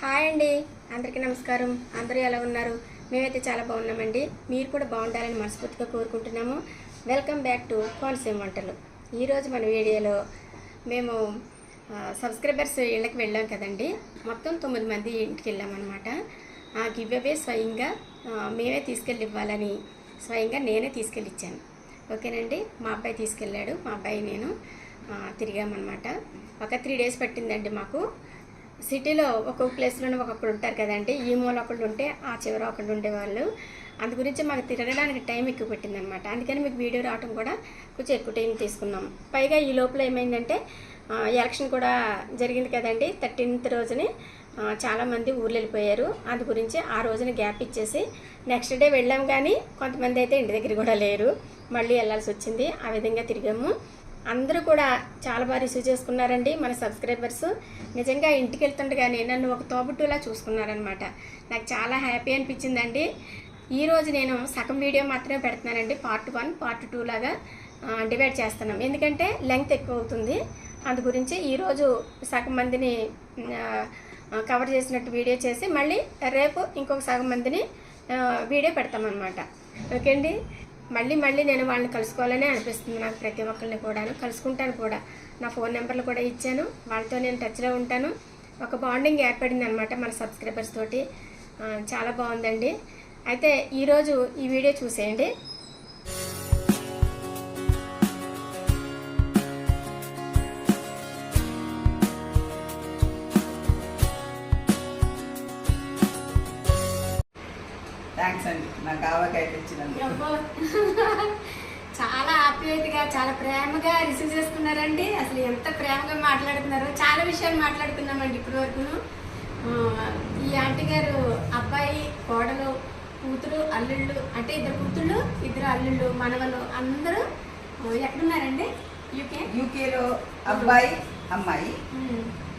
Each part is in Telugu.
హాయ్ అండి. అందరికీ నమస్కారం. అందరూ ఎలా ఉన్నారు? మేమైతే చాలా బాగున్నామండి. మీరు కూడా బాగుండాలని మనస్ఫూర్తిగా కోరుకుంటున్నాము. వెల్కమ్ బ్యాక్ టు కోనసీమ వంటలు. ఈరోజు మన వీడియోలో మేము సబ్స్క్రైబర్స్ ఇళ్ళకి వెళ్ళాం కదండి. మొత్తం తొమ్మిది మంది ఇంటికి వెళ్ళామన్నమాట ఆ గివ్ అవే స్వయంగా మేమే తీసుకెళ్ళి ఇవ్వాలని స్వయంగా నేనే తీసుకెళ్ళి ఇచ్చాను. ఓకేనండి? మా అబ్బాయి తీసుకెళ్ళాడు. మా అబ్బాయి నేను తిరిగామన్నమాట. ఒక త్రీ డేస్ పట్టిందండి మాకు. సిటీలో ఒక్కొక్క ప్లేస్లోనే ఒకప్పుడు ఉంటారు కదండి. ఈ మూల ఒకళ్ళు ఉంటే ఆ చివర ఒకళ్ళు ఉండేవాళ్ళు. అందు గురించి మాకు తిరగడానికి టైం ఎక్కువ పెట్టిందనమాట. అందుకని మీకు వీడియో రావడం కూడా కొంచెం ఎక్కువ టైం తీసుకున్నాం. పైగా ఈ లోపల ఏమైందంటే ఎలక్షన్ కూడా జరిగింది కదండి. థర్టీన్త్ రోజుని చాలామంది ఊర్లు వెళ్ళిపోయారు. అందు గురించి ఆ రోజున గ్యాప్ ఇచ్చేసి నెక్స్ట్ డే వెళ్ళాం కానీ కొంతమంది అయితే ఇంటి దగ్గర కూడా లేరు. మళ్ళీ వెళ్ళాల్సి వచ్చింది. ఆ విధంగా తిరిగాము. అందరూ కూడా చాలా బాగా రిసీవ్ చేసుకున్నారండి మన సబ్స్క్రైబర్స్. నిజంగా ఇంటికి వెళ్తుండగానే నన్ను ఒక తోబుట్టులా చూసుకున్నారనమాట నాకు చాలా హ్యాపీ అనిపించిందండి. ఈరోజు నేను సగం వీడియో మాత్రమే పెడుతున్నానండి. పార్ట్ వన్ పార్ట్ టూ లాగా డివైడ్ చేస్తున్నాం. ఎందుకంటే లెంగ్త్ ఎక్కువ అవుతుంది అందు గురించి ఈరోజు సగం మందిని కవర్ చేసినట్టు వీడియో చేసి మళ్ళీ రేపు ఇంకొక సగం మందిని వీడియో పెడతామన్నమాట. ఓకే అండి మళ్ళీ మళ్ళీ నేను వాళ్ళని కలుసుకోవాలనే అనిపిస్తుంది నాకు ప్రతి ఒక్కరిని కూడాను. కలుసుకుంటాను కూడా. నా ఫోన్ నెంబర్లు కూడా ఇచ్చాను. వాళ్ళతో నేను టచ్లో ఉంటాను. ఒక బాండింగ్ ఏర్పడింది అనమాట మన సబ్స్క్రైబర్స్ తోటి. చాలా బాగుందండి. అయితే ఈరోజు ఈ వీడియో చూసేయండి. నాకు ఆవకాయ తెచ్చినందుకు. చాలా ఆప్యాయతగా చాలా ప్రేమగా రిసీవ్ చేసుకున్నారండి అసలు ఎంత ప్రేమగా మాట్లాడుతున్నారు చాలా విషయాలు మాట్లాడుకున్నామండి ఇప్పటి వరకు ఈ ఆంటీ గారు అబ్బాయి కోడలు కూతురు అల్లుళ్ళు అంటే ఇద్దరు కూతుళ్ళు ఇద్దరు అల్లుళ్ళు మనవలు అందరూ ఎక్కడున్నారండి? యూకే యూకేలో అబ్బాయి అమ్మాయి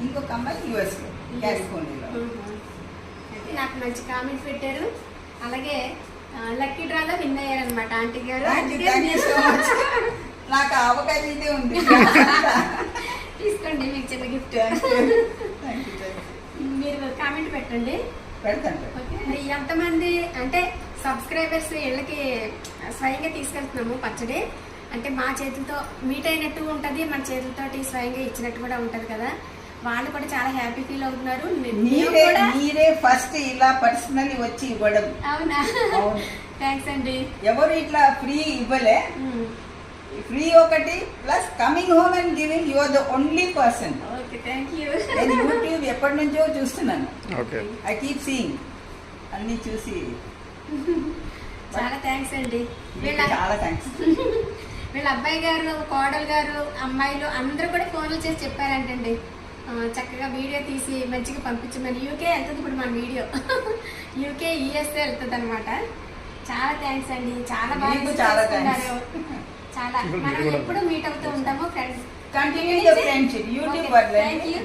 ఇంకొక అమ్మాయి యుఎస్లో కాలిఫోర్నియాలో అయితే నాకు మంచి కామెంట్ పెట్టారు. అలాగే లక్కీ డ్రాలో విన్ అయ్యారనమాట ఆంటీ గారు. నాకు ఇదే ఉంది. తీసుకోండి మీకు చిన్న గిఫ్ట్. మీరు కామెంట్ పెట్టండి. పెడతాను. ఎంతమంది అంటే సబ్స్క్రైబర్స్ ఇళ్ళకి స్వయంగా తీసుకెళ్తున్నాము పచ్చడి. అంటే మా చేతులతో మీట్ అయినట్టు ఉంటుంది మన చేతులతోటి స్వయంగా ఇచ్చినట్టు కూడా ఉంటుంది కదా. వాళ్ళు కూడా చాలా హ్యాపీ ఫీల్ అవుతున్నారు. మీరే కూడా మీరే ఫస్ట్ ఇలా పర్సనల్లీ వచ్చి ఇవ్వడం. అవునా. థ్యాంక్స్ అండి. ఎవరు ఇట్లా ఫ్రీ ఇవ్వలే. ఫ్రీ ఒకటి plus coming home and giving you are the only person okay thank you నేను యూట్యూబ్ ఎప్పటి నుంచో చూస్తున్నాను. ఓకే ఐ కీప్ సీయింగ్ అన్ని చూసి. చాలా థ్యాంక్స్ అండి. చాలా థ్యాంక్స్ వీళ్ళ అబ్బాయి గారు కోడలు గారు అమ్మాయిలు అందరూ కూడా ఫోన్లు చేసి చెప్పారంటండి. చక్కగా వీడియో తీసి మంచిగా పంపించమని యూకే వెళ్తుంది ఇప్పుడు మన వీడియో. యూకే యూఎస్ఏ వెళ్తుంది అనమాట చాలా థ్యాంక్స్ అండి. చాలా బాగా చాలా. చాలా. మనం ఎప్పుడు మీట్ అవుతూ ఉంటాము friends continue the friendship YouTube okay thank you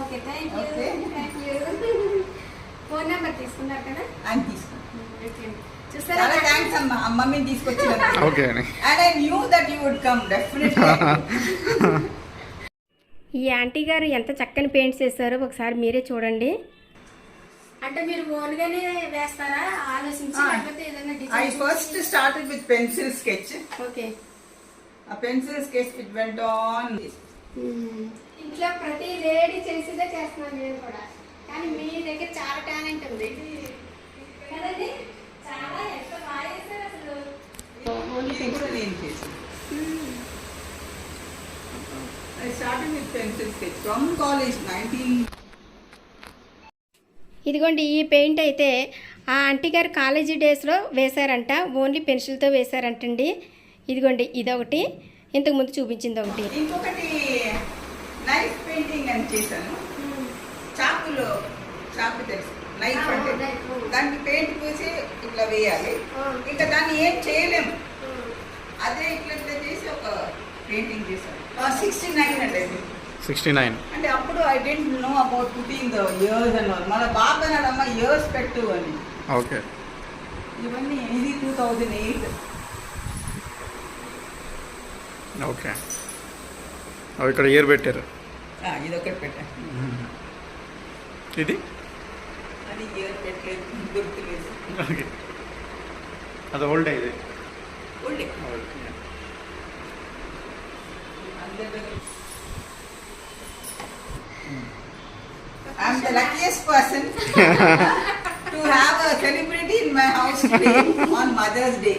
Okay. Thank you phone number తీసుకున్నారు కదా? అని తీసుకున్నాను ఓకే చాలా చూసారా థ్యాంక్స్ అమ్మ okay and I knew that you would come definitely ఈ ఆంటీ గారు ఎంత చక్కని పెయింట్స్ వేస్తారో ఒకసారి మీరే చూడండి. అంటే మీరు ఓన్గానే వేస్తారా? ఆలోచించి. లేకపోతే ఏదైనా I design first started with pencil sketch okay ఆ pencil sketch it went on ఇంట్లో ప్రతి లేడీ చేసేదే చేస్తున్నాను నేను కూడా. కానీ మీ దగ్గర చాలా టాలెంట్ ఉంది. కదండి? చాలా ఎంత బాగా చేస్తారు అసలు. ఓన్లీ నేను I started with pencil sketch from college nineteen ఇదిగోండి ఈ పెయింట్ అయితే ఆ ఆంటీ గారు కాలేజీ డేస్లో వేశారంట. ఓన్లీ పెన్సిల్తో వేశారంటండి. ఇదిగోండి ఇదొకటి. ఇంతకు ముందు చూపించింది ఒకటి. ఇంకొకటి నైఫ్ పెయింటింగ్ అని చేశాను. చాకులో చాకు తెలుసు. నైఫ్ అంటే. దానికి పెయింట్ పూసి ఇట్లా వేయాలి. ఇంకా దాన్ని ఏం చేయలేము. అదే ఇట్లా ఇట్లా చేసి ఒక పెయింటింగ్ చేశాను. సిక్స్టీ నైన్ అండి. అది. సిక్స్టీ నైన్ అంటే అప్పుడు I didn't know about putting the years అని మన బాబు అన్నాడమ్మా ఇయర్స్ పెట్టు అని. ఓకే. ఇవన్నీ ఇది టూ థౌజండ్ ఎయిట్ ఓకే. అవి ఇక్కడ ఇయర్ పెట్టారు. ఇదొకటి పెట్టాను ఇది? మంత్ ఇయర్ పెట్టలేదు గుర్తులేదు. ఓకే. అది ఓల్డ్ ఇది? Old old I'm the luckiest person to have a celebrity in my house today on Mother's Day.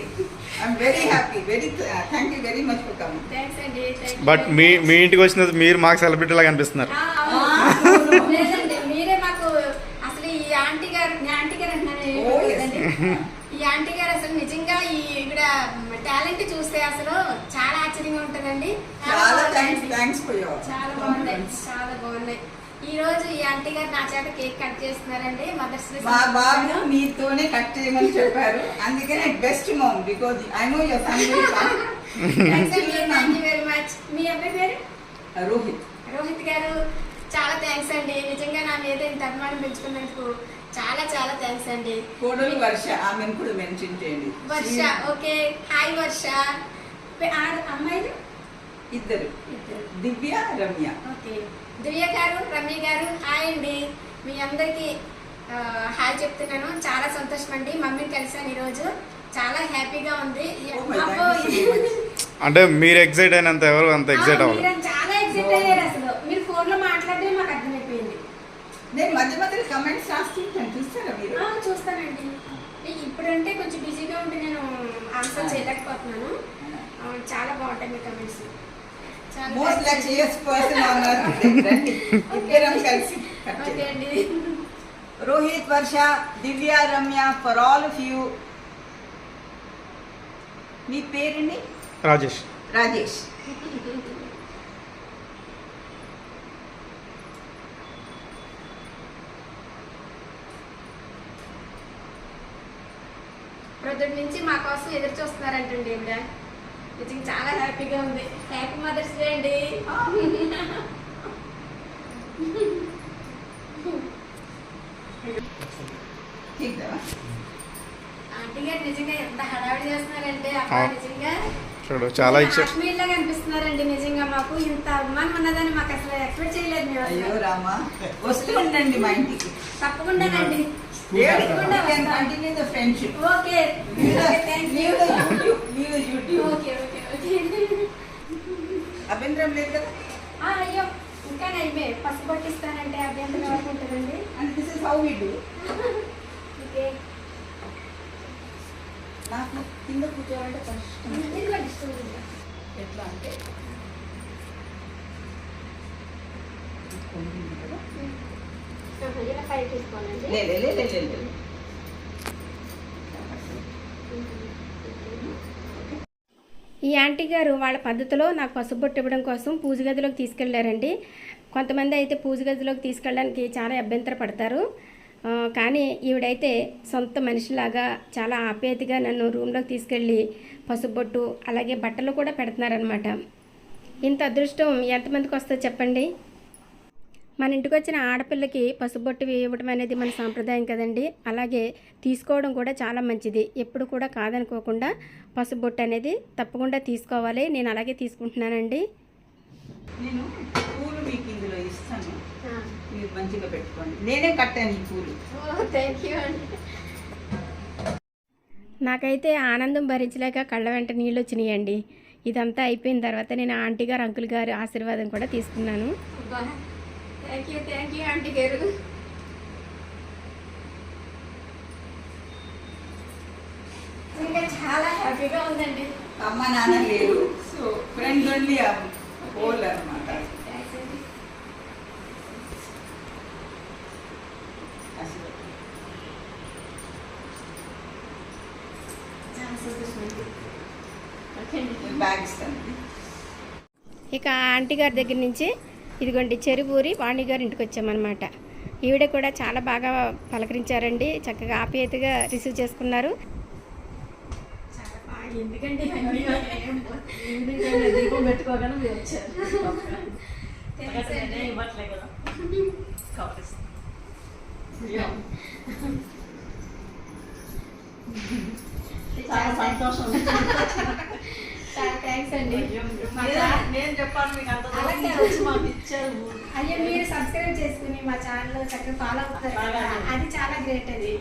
I'm very happy. Very uh, thank you very much for coming. Thanks అండి thank you బట్ మీ. మీ ఇంటికి వచ్చినది మీరు మాకు సెలబ్రిటీ లాగా అనిపిస్తున్నారు మీరే మాకు అసలు ఈ ఆంటీ గారు ఈ ఆంటీ గారు అంటున్నాను ఆంటీ గారు అసలు నిజంగా ఈ ఇక్కడ టాలెంట్ చూస్తే అసలు చాలా ఆశ్చర్యంగా ఉంటుందండి. చాలా బాగున్నాయి చాలా బాగున్నాయి. ఈ రోజు ఈ ఆంటీ గారు నా చేత కేక్ కట్ చేస్తున్నారండి మదర్స్ డే మా బాబు మీతోనే కట్ చేయమని చెప్పారు. అందుకనే best mom because I know your అండి థ్యాంక్ యూ వెరీ మచ్ మీ అబ్బాయి పేరు? రోహిత్. రోహిత్ గారు చాలా థ్యాంక్స్ అండి. నిజంగా నా మీద ఇంత అభిమానం పెంచుకున్నందుకు చాలా చాలా థ్యాంక్స్ అండి. కోడలు వర్ష ఆమెను కూడా మెన్షన్ చేయండి. వర్ష ఓకే. హాయ్ వర్ష. అమ్మాయిలు ఇద్దరు. ఇద్దరు. దివ్య రమ్య. ఓకే. దివ్య గారు రమ్య గారు హాయ్ అండి. మీ అందరికీ ఆ, హాయ్ చెప్తున్నాను. చాలా సంతోషం అండి మమ్మీని కలిసాను ఈరోజు. చాలా హ్యాపీగా ఉంది. Oh. అంటే మీరు ఎగ్జైట్ అయినంత ఎవరు అంత ఎగ్జైట్ ఆ, అవ్వాలి చాలా ఎగ్జైట్ అయ్యారు అసలు మీరు ఫోన్లో మాట్లాడమే మాకు అర్థమైపోయింది నేను మధ్య మధ్యలో కమెంట్స్ రాస్తుంటాను. చూస్తారా మీరు? చూస్తానండి. ఇప్పుడంటే కొంచెం బిజీగా ఉండి నేను ఆన్సర్ చేయలేకపోతున్నాను. చాలా బాగుంటాయి మీ కమెంట్స్ మోస్ట్ పర్సన్ కలిసి Rohit Varsha Divya Ramya for all of you మీ పేరండి? రాజేష్. రాజేష్. పొద్దుటి నుంచి మా కోసం ఎదురు చూస్తున్నారంటండి ఈవిడ. నిజంగా చాలా హ్యాపీగా ఉంది. హ్యాపీ మదర్స్ డే అండి. ఆంటీ గారు నిజంగా ఎంత హడావిడి చేస్తున్నారంటే అమ్మ నిజంగా చూడు కనిపిస్తున్నారండి నిజంగా మాకు. ఇంత అభిమానం ఉన్నదని మాకు అసలు ఎక్స్పెక్ట్ చేయలేదు అయ్యో రామా వస్తూ ఉండండి మా ఇంటికి. తప్పకుండా అండి అభ్యంతరం లేదు కదా ఆ, అయ్యో ఇంకా నైమే పసుపు పట్టిస్తానంటే అభ్యంతరం వరకు ఉంటుందండి? And this is how we do okay. నాకు కింద కూర్చోవాలంటే కష్టం. ఎట్లా అంటే? ఈ ఆంటీ గారు వాళ్ళ పద్ధతిలో నాకు పసుపు బొట్టు ఇవ్వడం కోసం పూజ గదిలోకి తీసుకెళ్ళారండి. కొంతమంది అయితే పూజ గదిలోకి తీసుకెళ్ళడానికి చాలా అభ్యంతర పడతారు. కానీ ఈవిడైతే సొంత మనిషిలాగా చాలా ఆప్యాయతగా నన్ను రూమ్లోకి తీసుకెళ్ళి పసుపు బొట్టు అలాగే బట్టలు కూడా పెడుతున్నారనమాట ఇంత అదృష్టం ఎంతమందికి వస్తుందో చెప్పండి. మన ఇంటికి వచ్చిన ఆడపిల్లకి పసుబొట్టు ఇవ్వడం అనేది మన సాంప్రదాయం కదండి. అలాగే తీసుకోవడం కూడా చాలా మంచిది. ఎప్పుడు కూడా కాదనుకోకుండా పసుబొట్టు అనేది తప్పకుండా తీసుకోవాలి. నేను అలాగే తీసుకుంటున్నానండి. నేను పూలు మీకు ఇందులో ఇస్తాను. మీరు మంచిగా పెట్టుకోండి. నేనే కట్టాను ఈ పూలు. థ్యాంక్ యూ అండి. నాకైతే ఆనందం భరించలేక కళ్ళ వెంట నీళ్ళు వచ్చినాయండి. ఇదంతా అయిపోయిన తర్వాత నేను ఆంటీ గారు అంకుల్ గారు ఆశీర్వాదం కూడా తీసుకున్నాను. Thank you thank you aunty garu ఇంకా చాలా హ్యాపీగా ఉందండి. అమ్మ నాన్న లేరు. సో ఫ్రెండ్ ఓన్లీ హోల్ అనమాట ఇక ఆంటీ గారి దగ్గర నుంచి ఇదిగోండి చెరువూరి వాణి గారి ఇంటికి వచ్చామన్నమాట. ఈవిడ కూడా చాలా బాగా పలకరించారండి. చక్కగా ఆప్యాయతగా రిసీవ్ చేసుకున్నారు. దీపం పెట్టుకోగానే మీరు వచ్చారు. చాలా సంతోషం. థ్యాంక్స్ అండి. మా నేను- చెప్పాను మీకు అంత మాకు ఇచ్చారు. అయ్యో మీరు సబ్స్క్రైబ్ చేసుకుని మా ఛానల్ చక్కగా ఫాలో అవుతారు అది చాలా గ్రేట్ అది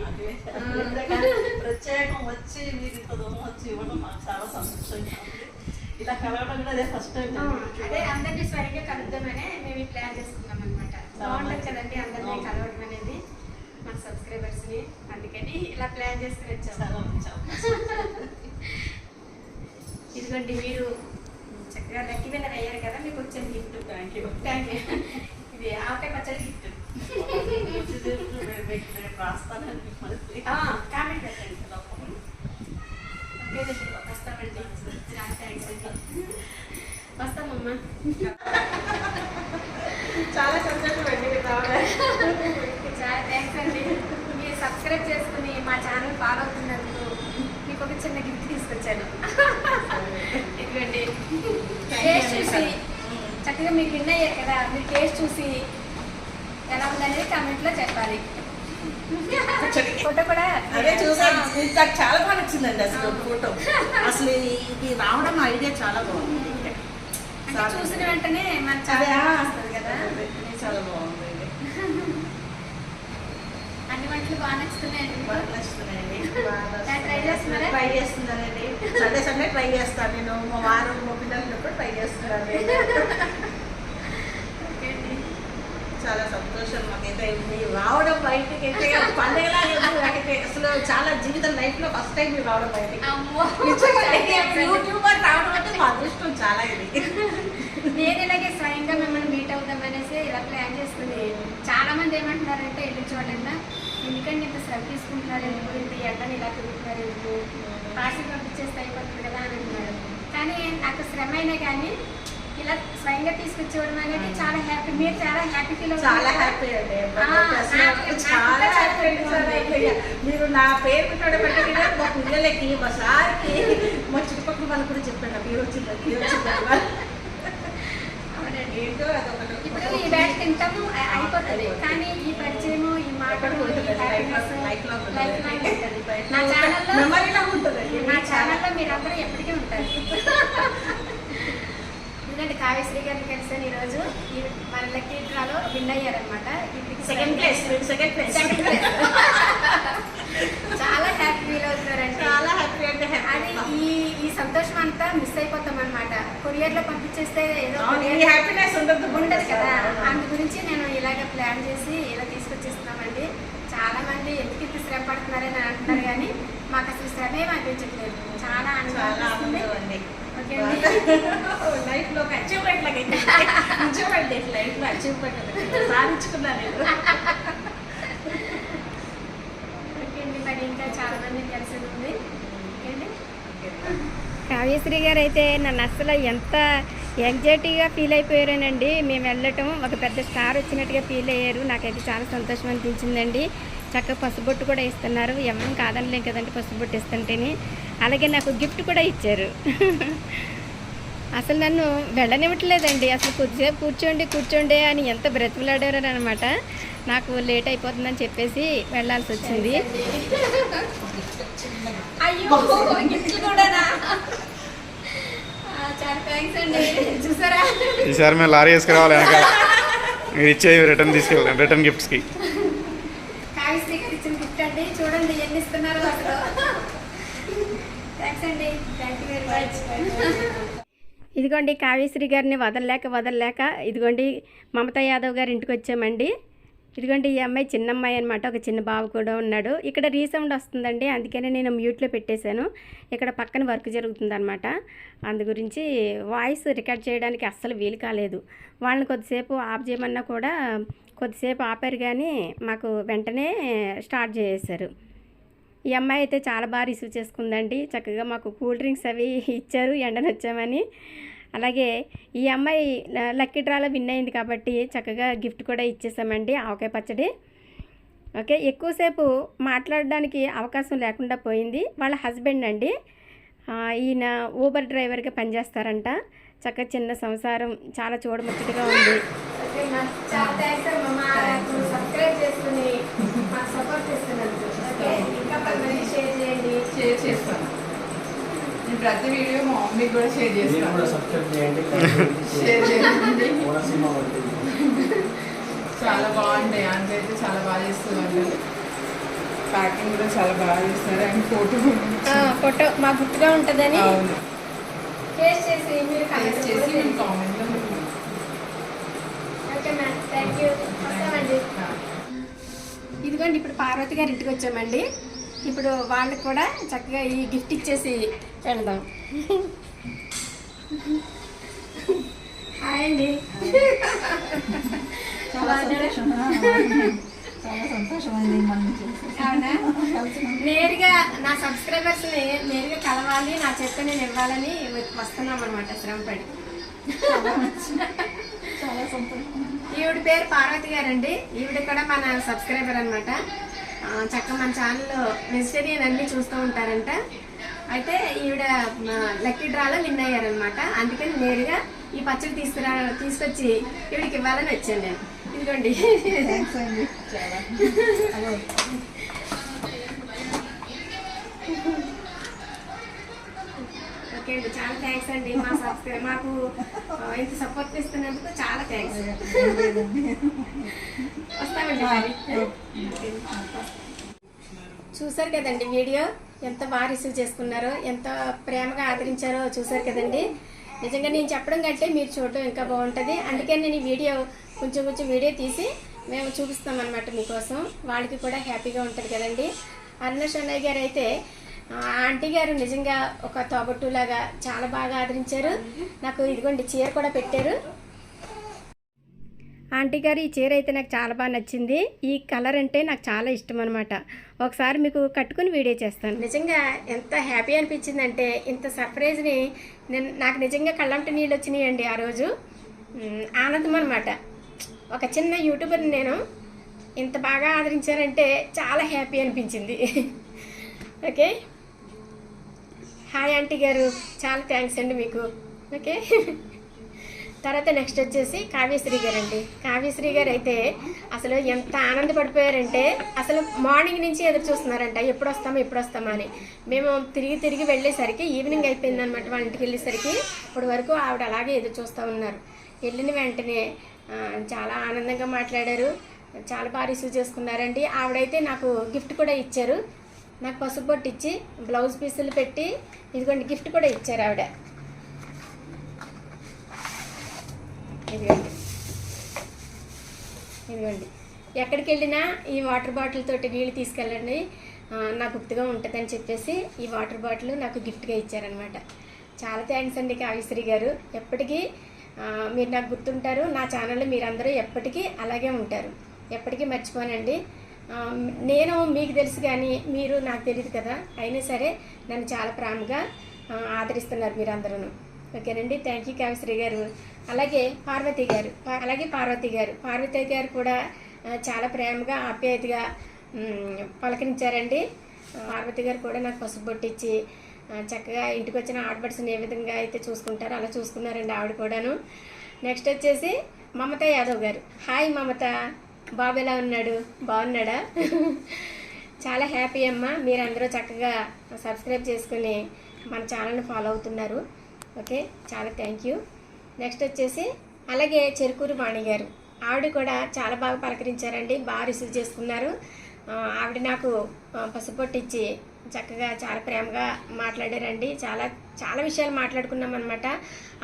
ప్రత్యేకం వచ్చి మీరు ఇంత దూరం వచ్చి ఇవ్వడం మాకు చాలా సంతోషంగా ఉంది. ఇలా కలవడం కూడా అదే ఫస్ట్ టైం అదే అందరినీ స్వయంగా కలుద్దామనే మేము ప్లాన్ చేసుకున్నాం అనమాట బాగుంటుంది కదండి అందరినీ. కలవడం అనేది మన సబ్స్క్రైబర్స్ని. అందుకని ఇలా ప్లాన్ చేసుకుని వచ్చాము ఇదిగోండి మీరు చక్కగా లక్కీ విన్నర్ అయ్యారు కదా మీకు వచ్చిన gift. Thank you thank you ఇది ఆవకాయ పచ్చడి గిఫ్ట్. కామెంట్ పెట్టండి. వస్తామండి చాలా వస్తామమ్మా సంతోషం అండి. చాలా థ్యాంక్స్ అండి. మీరు సబ్స్క్రైబ్ చేసుకుని మా ఛానల్ ఫాలో అవుతున్నందుకు మీకు ఒక చిన్న గిఫ్ట్ తీసుకొచ్చాను. టేస్ట్ చూసి చక్కగా మీరు విన్ అయ్యారు కదా మీరు టేస్ట్ చూసి ఎలా ఉందనేది కామెంట్లో చెప్పాలి. ఫోటో కూడా అదే చూసాను. నాకు చాలా బాగా నచ్చిందండి అసలు ఫోటో అసలు ఇది రావడం ఐడియా చాలా బాగుంది. చూసిన వెంటనే మన వస్తుంది కదా. చాలా బాగుంది. వంటలు బాగా నచ్చుతున్నాయండి? బాగా నచ్చుతున్నాయండి ట్రై. చేస్తున్నారా? ట్రై చేస్తున్నానండి. సండే సండే ట్రై చేస్తాను. నేను మా వారు మా పిల్లలు కూడా ట్రై చేస్తున్నాను. చాలా సంతోషం మాకైతే మీరు రావడం బయటికి అయితే పండుగలా నాకైతే అసలు చాలా జీవితం లైఫ్లో ఫస్ట్ టైం మీరు రావడం బయటికి. యూట్యూబర్ రావడం అంటే మా అదృష్టం చాలా ఇది. నేను ఇలాగే స్వయంగా మిమ్మల్ని మీట్ అవుదాం అనేసి ఇలా ప్లాన్ చేసుకుని చాలా మంది ఏమంటున్నారంటే వెళ్ళి చూడండి ఎందుకంటే ఇంత శ్రమ తీసుకుంటున్నారు ఎందుకు? ఇంత ఎండని ఇలా తిరుగుతున్నారు ఎందుకు? పార్సల్ పంపించేస్తే అయిపోతుంది కదా అని అంటున్నారు కానీ నాకు శ్రమ అయినా కానీ ఇలా స్వయంగా తీసుకొచ్చేవడం అనేది చాలా హ్యాపీ మీరు చాలా హ్యాపీ ఫీల్ చాలా హ్యాపీ అండి. చాలా హ్యాపీ. మీరు నా పేరు పెట్టడం పెట్టకుండా మా పిల్లలకి మా సార్కి మా చుట్టుపక్కల వాళ్ళు కూడా చెప్పండి. నా పేరు వచ్చింది? పేరు వచ్చింది ఏంటో అదొకటి. ఇప్పుడు ఈ బ్యాట్ తింటాము అయిపోతుంది. కానీ ఈ పరిచయము నా ఛానల్లో మీరందరూ ఎప్పటికీ ఉంటారు. ఎందుకంటే కావ్యశ్రీ గారిని కలిసాను ఈరోజు. ఈ మన లక్కీ డ్రాలో win అయ్యారనమాట second place second place second place చాలా హ్యాపీ ఫీల్ అవుతున్నారండి. చాలా హ్యాపీ అంటే అది ఈ ఈ సంతోషం అంతా మిస్ అయిపోతాం అనమాట కొరియర్లో పంపించేస్తే ఏదో హ్యాపీనెస్ ఉండదు ఉండదు కదా. అందు గురించి నేను ఇలాగ ప్లాన్ చేసి ఇలా తీసుకొచ్చేస్తున్నామండి చాలా మంది ఎందుకు ఇంత శ్రమ పడుతున్నారని అంటున్నారు కానీ మాకు అసలు శ్రమ అనిపించట్లేదు చాలా లైఫ్లో అచీవ్మెంట్ అచీవ్మెంట్ లైఫ్లో అచీవ్మెంట్ సాధించుకున్నాను. కావ్యశ్రీ గారు అయితే నన్ను అసలు ఎంత యాంగ్జైటీగా ఫీల్ అయిపోయారేనండి. మేము వెళ్ళటం ఒక పెద్ద స్టార్ వచ్చినట్టుగా ఫీల్ అయ్యారు. నాకైతే చాలా సంతోషం అనిపించిందండి. చక్కగా పసుబొట్టు కూడా ఇస్తున్నారు. ఎవరిని కాదనలేం కదండి పసుబొట్టు ఇస్తుంటేనే. అలాగే నాకు గిఫ్ట్ కూడా ఇచ్చారు. అసలు నన్ను వెళ్ళనివ్వట్లేదండి. అసలు కొద్దిసేపు కూర్చోండి కూర్చోండి అని ఎంత బ్రతిమలాడారు అనమాట నాకు లేట్ అయిపోతుందని చెప్పేసి వెళ్ళాల్సి వచ్చింది. అయ్యో గిఫ్ట్ కూడానా? ఆ, చాలా థ్యాంక్స్ అండి. చూసారా? ఈసారి మేము లారీ వేసుకురావాలి వెనకాల. మీరు ఇచ్చే రిటర్న్ తీసుకెళ్ళాం రిటర్న్ గిఫ్ట్స్కి కావ్యశ్రీ గారు ఇచ్చిన గిఫ్ట్ అండి చూడండి ఎన్ని ఇస్తున్నారు అసలు థ్యాంక్స్ అండి థ్యాంక్ యూ వెరీ మచ్ ఇదిగోండి కావ్యశ్రీ గారిని వదలలేక వదలలేక ఇదిగోండి మమతా యాదవ్ గారి ఇంటికి వచ్చామండి. ఇదిగోండి ఈ అమ్మాయి చిన్న అమ్మాయి అనమాట ఒక చిన్న బాబు కూడా ఉన్నాడు. ఇక్కడ రీసౌండ్ వస్తుందండి అందుకనే నేను మ్యూట్లో పెట్టేశాను. ఇక్కడ పక్కన వర్క్ జరుగుతుందనమాట అందు గురించి వాయిస్ రికార్డ్ చేయడానికి అస్సలు వీలు కాలేదు. వాళ్ళని కొద్దిసేపు ఆఫ్ చేయమన్నా కూడా కొద్దిసేపు ఆపారు కానీ మాకు వెంటనే స్టార్ట్ చేసేసారు ఈ అమ్మాయి అయితే చాలా బాగా రిసీవ్ చేసుకుందండి. చక్కగా మాకు కూల్ డ్రింక్స్ అవి ఇచ్చారు ఎండనొచ్చామని. అలాగే ఈ అమ్మాయి లక్కీ డ్రాలో విన్ అయింది కాబట్టి చక్కగా గిఫ్ట్ కూడా ఇచ్చేసామండి ఆవకాయ పచ్చడి. ఓకే ఎక్కువసేపు మాట్లాడడానికి అవకాశం లేకుండా పోయింది. వాళ్ళ హస్బెండ్ అండి. ఈయన ఊబర్ డ్రైవర్గా పనిచేస్తారంట. చక్కగా చిన్న సంసారం చాలా చూడముచ్చటగా ఉంది చాలా థ్యాంక్స్ అమ్మా సబ్స్క్రైబ్ చేసుకుని మాకు సపోర్ట్ చేస్తున్నందుకు ఓకే ఇంకా పది మంది షేర్ చేయండి షేర్ చేస్తాను. నేను ప్రతి వీడియో మా మమ్మీకి కూడా షేర్ చేస్తాను. షేర్ చేయండి. చాలా బాగుంటాయి. ఆంటీ అయితే చాలా బాగా చేస్తుంది ప్యాకింగ్ కూడా చాలా బాగా చేస్తారు అండ్ ఫోటో ఫోటో మా గుర్తుగా ఉంటుందని అవును. టేస్ట్ చేసి మీరు టేస్ట్ చేసి మేము కామెంట్లో ఓకే మ్యామ్ థ్యాంక్ యూ వస్తామండి ఇదిగోండి ఇప్పుడు పార్వతి గారి ఇంటికి వచ్చామండి. ఇప్పుడు వాళ్ళకి కూడా చక్కగా ఈ గిఫ్ట్ ఇచ్చేసి వెళ్దాం. హాయ్ అండి. చాలా సంతోషం. చాలా సంతోషమైంది మనం చూసి. అవునా? నేరుగా నా సబ్స్క్రైబర్స్ని నేరుగా కలవాలి నా చెప్పి నేను ఇవ్వాలని వస్తున్నాం అనమాట శ్రమపడి. చాలా సంతోషం. ఈవిడ పేరు పార్వతి గారండి. ఈవిడ కూడా మన సబ్స్క్రైబర్ అనమాట చక్క మన ఛానల్లో వెజిటేరియన్ అన్ని చూస్తూ ఉంటారంట. అయితే ఈవిడ లక్కీ డ్రాలో విన్ అయ్యారనమాట అందుకని నేరుగా ఈ పచ్చడి తీసుకురా తీసుకొచ్చి ఈవిడికి ఇవ్వాలని వచ్చాను నేను. ఇదిగోండి. చాలా ఓకే అండి చాలా థ్యాంక్స్ అండి. మా సబ్స్క్రైబ్ మాకు ఇంత సపోర్ట్ ఇస్తున్నందుకు చాలా థ్యాంక్స్ వస్తామండి మరి. చూసారు కదండి వీడియో? ఎంత బాగా రిసీవ్ చేసుకున్నారో ఎంత ప్రేమగా ఆదరించారో చూసారు కదండి. నిజంగా నేను చెప్పడం కంటే మీరు చూడడం ఇంకా బాగుంటుంది. అందుకే నేను ఈ వీడియో కొంచెం కొంచెం వీడియో తీసి మేము చూపిస్తామన్నమాట మీకోసం. వాళ్ళకి కూడా హ్యాపీగా ఉంటుంది కదండి. అన్న షన్నయ్య గారు అయితే ఆంటీ గారు నిజంగా ఒక తోబట్టులాగా చాలా బాగా ఆదరించారు. నాకు ఇదిగోండి చీర కూడా పెట్టారు. ఆంటీ గారు ఈ చీర అయితే నాకు చాలా బాగా నచ్చింది. ఈ కలర్ అంటే నాకు చాలా ఇష్టం అనమాట ఒకసారి మీకు కట్టుకుని వీడియో చేస్తాను. నిజంగా ఎంత హ్యాపీ అనిపించిందంటే ఇంత సర్ప్రైజ్ని నేను నాకు నిజంగా కళ్ళంట నీళ్ళు వచ్చినాయండి ఆ రోజు. ఆనందం అనమాట ఒక చిన్న యూట్యూబర్ని నేను ఇంత బాగా ఆదరించారంటే చాలా హ్యాపీ అనిపించింది. ఓకే? హాయ్ ఆంటీ గారు. చాలా థ్యాంక్స్ అండి మీకు. ఓకే. తర్వాత నెక్స్ట్ వచ్చేసి కావ్యశ్రీ గారు అండి కావ్యశ్రీ గారు అయితే అసలు ఎంత ఆనందపడిపోయారంటే అసలు మార్నింగ్ నుంచి ఎదురు చూస్తున్నారంట ఎప్పుడు వస్తామో ఎప్పుడు వస్తామా అని. మేము తిరిగి తిరిగి వెళ్ళేసరికి ఈవినింగ్ అయిపోయింది అనమాట వాళ్ళ ఇంటికి వెళ్ళేసరికి. ఇప్పటి వరకు ఆవిడ అలాగే ఎదురు చూస్తూ ఉన్నారు. వెళ్ళిన వెంటనే చాలా ఆనందంగా మాట్లాడారు. చాలా బాగా రిసీవ్ చేసుకున్నారండి. ఆవిడైతే నాకు గిఫ్ట్ కూడా ఇచ్చారు. నాకు పసుపు బొట్టు ఇచ్చి బ్లౌజ్ పీసులు పెట్టి ఇదిగోండి గిఫ్ట్ కూడా ఇచ్చారు ఆవిడ. ఇదిగోండి. ఇదిగోండి. ఎక్కడికి వెళ్ళినా ఈ వాటర్ బాటిల్ తోటి నీళ్ళు తీసుకెళ్ళండి. నాకు గుర్తుగా ఉంటుందని చెప్పేసి ఈ వాటర్ బాటిల్ నాకు గిఫ్ట్గా ఇచ్చారనమాట చాలా థ్యాంక్స్ అండి కావ్యశ్రీ గారు. ఎప్పటికీ మీరు నాకు గుర్తుంటారు. నా ఛానల్లో మీరందరూ ఎప్పటికీ అలాగే ఉంటారు. ఎప్పటికీ మర్చిపోనండి. నేను మీకు తెలుసు కానీ మీరు నాకు తెలియదు కదా. అయినా సరే నన్ను చాలా ప్రేమగా ఆదరిస్తున్నారు మీరందరూ ఓకేనండి థ్యాంక్ యూ కావ్యశ్రీ గారు. అలాగే పార్వతి గారు అలాగే పార్వతి గారు. పార్వతి గారు కూడా చాలా ప్రేమగా ఆప్యాయతగా పలకరించారండి. పార్వతి గారు కూడా నాకు పసుపు బొట్టిచ్చి చక్కగా ఇంటికి వచ్చిన ఆడపడుచుని ఏ విధంగా అయితే చూసుకుంటారో అలా చూసుకున్నారండి ఆవిడ కూడాను. నెక్స్ట్ వచ్చేసి మమత యాదవ్ గారు. హాయ్ మమత. బాబు ఎలా ఉన్నాడు? బాగున్నాడా? చాలా హ్యాపీ అమ్మ. మీరందరూ చక్కగా సబ్స్క్రైబ్ చేసుకుని మన ఛానల్ని ఫాలో అవుతున్నారు. ఓకే? చాలా థ్యాంక్ యూ. నెక్స్ట్ వచ్చేసి అలాగే చెరుకూరు వాణి గారు. ఆవిడ కూడా చాలా బాగా పలకరించారండి. బాగా రిసీవ్ చేసుకున్నారు. ఆవిడ నాకు పసుపొట్టిచ్చి ఇచ్చి చక్కగా చాలా ప్రేమగా మాట్లాడారండి. చాలా చాలా విషయాలు మాట్లాడుకున్నాం అనమాట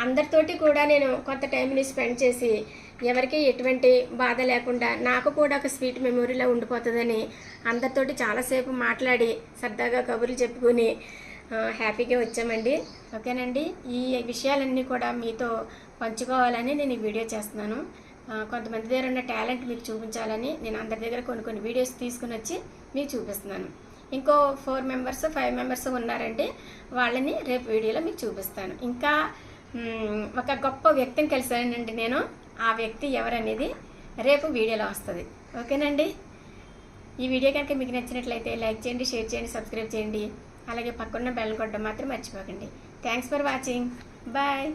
అందరితోటి కూడా నేను కొంత టైంని స్పెండ్ చేసి ఎవరికి ఎటువంటి బాధ లేకుండా నాకు కూడా ఒక స్వీట్ మెమొరీలో ఉండిపోతుందని అందరితోటి చాలాసేపు మాట్లాడి సరదాగా కబుర్లు చెప్పుకొని హ్యాపీగా వచ్చామండి. ఓకేనండి? ఈ విషయాలన్నీ కూడా మీతో పంచుకోవాలని నేను ఈ వీడియో చేస్తున్నాను. కొంతమంది దగ్గర ఉన్న టాలెంట్ మీకు చూపించాలని నేను అందరి దగ్గర కొన్ని కొన్ని వీడియోస్ తీసుకుని వచ్చి మీకు చూపిస్తున్నాను. ఇంకో ఫోర్ మెంబర్స్ ఫైవ్ మెంబర్స్ ఉన్నారండి వాళ్ళని రేపు వీడియోలో మీకు చూపిస్తాను. ఇంకా ఒక గొప్ప వ్యక్తిని కలిసానండి నేను. ఆ వ్యక్తి ఎవరనేది రేపు వీడియోలో వస్తుంది. ఓకేనండి? ఈ వీడియో కనుక మీకు నచ్చినట్లయితే లైక్ చేయండి షేర్ చేయండి సబ్స్క్రైబ్ చేయండి. అలాగే పక్కన బెల్ కొట్టడం మాత్రం మర్చిపోకండి. Thanks for watching. బాయ్.